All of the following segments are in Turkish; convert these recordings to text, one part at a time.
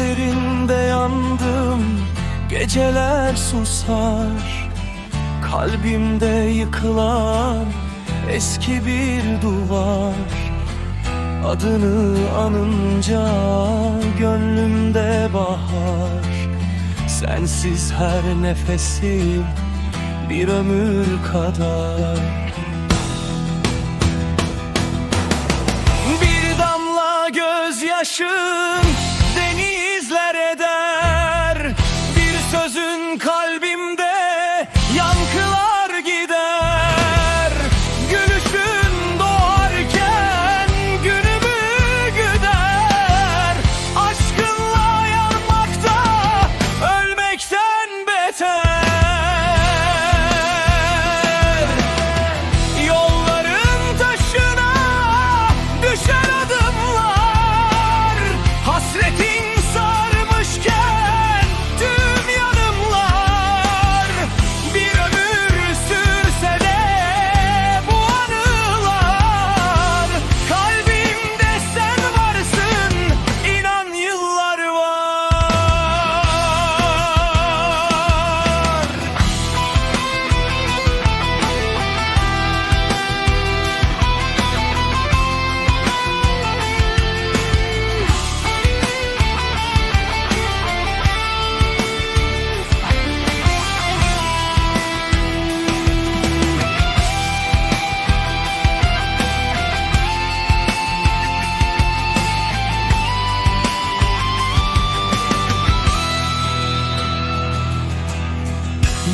Gözlerinde yandım. Geceler susar Kalbimde yıkılan Eski bir duvar. Adını anınca Gönlümde bahar. Sensiz her nefesim Bir ömür kadar. Bir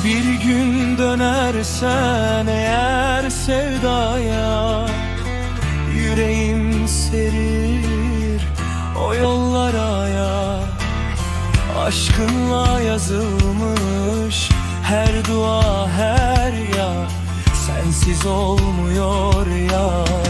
Bir gün dönersen eğer sevdaya Yüreğim serir o yollara ya. Aşkınla yazılmış her dua her ya Sensiz olmuyor yar